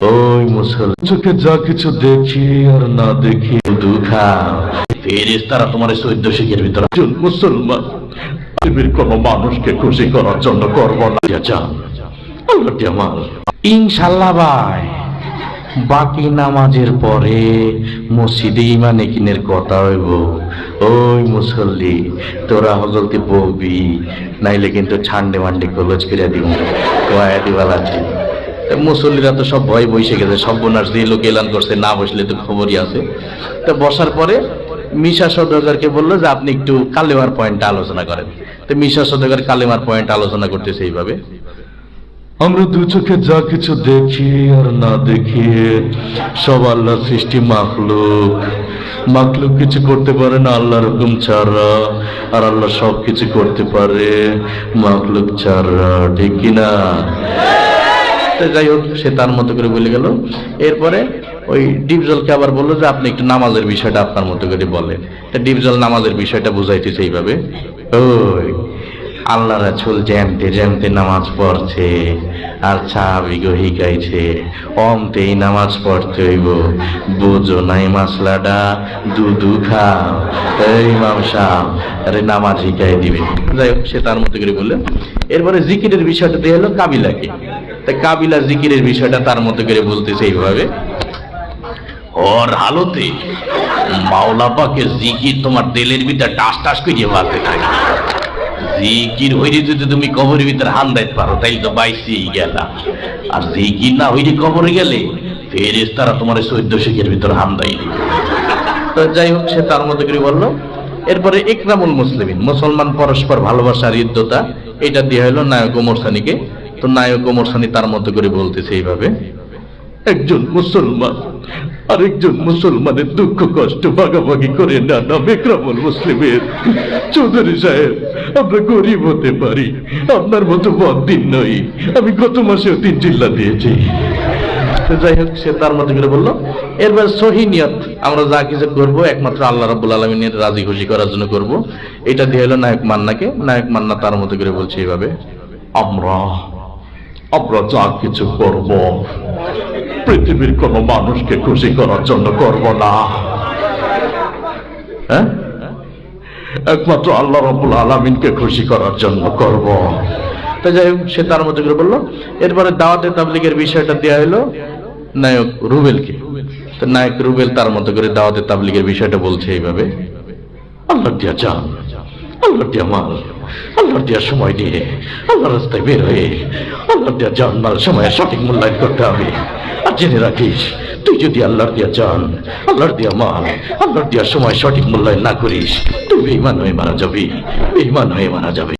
ওই মুসল চোখে যা কিছু দেখি আর না দেখি তারা তোমার শিখের ভিতরে মুসলমান। পৃথিবীর কোন মানুষকে খুশি করার জন্য করব না। যান আমার ইনশাল্লাহ ভাই। বাকি নামাজের পরে মসজিদে ইমানে কিনের কথা হইব। ওই মুসল্লি, তোরা হজলতে বলবি নাইলে কিন্তু ছান্ডে মান্ডে কলজ করে দিব। কয়া দিবাল মুসল্লিরা তো সব ভয় বসে গেছে সব বোনার দিয়ে লোক এলান করছে, না বসলে তো খবরই আছে। তো বসার পরে মিশা সদকারকে বলল যে, আপনি একটু কালেমার পয়েন্টটা আলোচনা করেন। তো মিশা সদকার কালেমার পয়েন্ট আলোচনা করতেছে এইভাবে। আমরা দু চোখে যা কিছু দেখি আর না দেখি, সব আল্লাহর সৃষ্টি মাখলুক। মাখলুক কিছু করতে পারে না আল্লাহর হুকুম ছাড়া, আর আল্লাহ সব কিছু করতে পারে মাখলুক ছাড়া, ঠিক কিনা? তো যাই হোক, সে তার মতো করে বলে গেল। এরপরে ওই ডিপজলকে আবার বলল যে, আপনি একটু নামাজের বিষয়টা আপনার মতো করে বলেন। তা ডিপজল নামাজের বিষয়টা বুঝাইতেছে এইভাবে। ওই আল্লাহ রাছুল জ্যামতে জ্যামতে নামাজ পড়ছে, আর সাহাবিগো হিকাইছে অমতেই নামাজ পড়তে হইব। বুঝো নাই মাসলাটা? দুধু খাও। এই মামসা আরে নামাজ হিকাই দিবে। যাই হোক, সে তার মতো করে বললেন এরপরে জিকিরের বিষয়টা দিয়ে হলো কাবিলাকে। তা কাবিলা জিকিরের বিষয়টা তার মতো করে বলতেছে এইভাবে, ওর হালতে মাওলা পাকে জিকির তোমার তেলের ভিতরে টাস টাস করিয়ে বাড়তে থাকে। জিকির হইলে যদি তুমি কবরের ভিতরে দিতে পারো তো বাইসি গেলা। আর জিকির না হইলে কবরে গেলে ফেরেস তারা তোমার চৈদ্দ শিখের ভিতরে হান দেয় তো যাই হোক, সে তার মতো করে বলল। এরপরে ইকরামুল মুসলিমিন, মুসলমান পরস্পর ভালোবাসার ইদ্যতা, এটা দিয়ে হলো নায়ক ওমর সানিকে তো নায়ক ওমর সানি তার মতো করে বলতেছে এইভাবে। একজন মুসলমান, আরেকজন মুসলমানের দুঃখ কষ্ট ভাগাভাগি করে না না বিক্রমুল মুসলিমের। চৌধুরী সাহেব, আমরা গরিব হতে পারি, আপনার মতো বদিন নই। আমি গত মাসেও তিন জিল্লা দিয়েছি। যাই হোক, সে তার মধ্যে করে বলল, এরপর সহিনিয়ত আমরা যা কিছু করব, একমাত্র আল্লাহ রাবুল আলমিনের রাজি খুশি করার জন্য করব। এটা দিয়ে হলো নায়ক মান্নাকে, নায়ক মান্না তার মতো করে বলছে এইভাবে আমরা আমরা যা কিছু করব, পৃথিবীর কোন মানুষকে খুশি করার জন্য করব না। হ্যাঁ? একমাত্র আল্লাহ রবুল আলমিনকে খুশি করার জন্য করব। তো যাই হোক, সে তার মধ্যে করে বলল, এরপরে দাওয়াতে তাবলিগের বিষয়টা দেওয়া হলো নায়ক রুবেলকে। তো নায়ক রুবেল তার মতো করে দাওয়াতে তাবলিগের বিষয়টা বলছে এইভাবে। আল্লাহ দিয়া যান আল্লাহ দিয়া মাল, আল্লাহর দিয়া সময় দিয়ে আল্লাহ রাস্তায় বের হয়ে, আল্লাহর দিয়া জান মাল সময় সঠিক মূল্যায়ন করতে হবে। আর জেনে রাখিস, তুই যদি আল্লাহর দিয়া জান, আল্লাহর দিয়া মাল, আল্লাহর দিয়া সময় সঠিক মূল্যায়ন না করিস, তুই বেইমান হয়ে মারা যাবি বেইমান হয়ে মারা যাবে।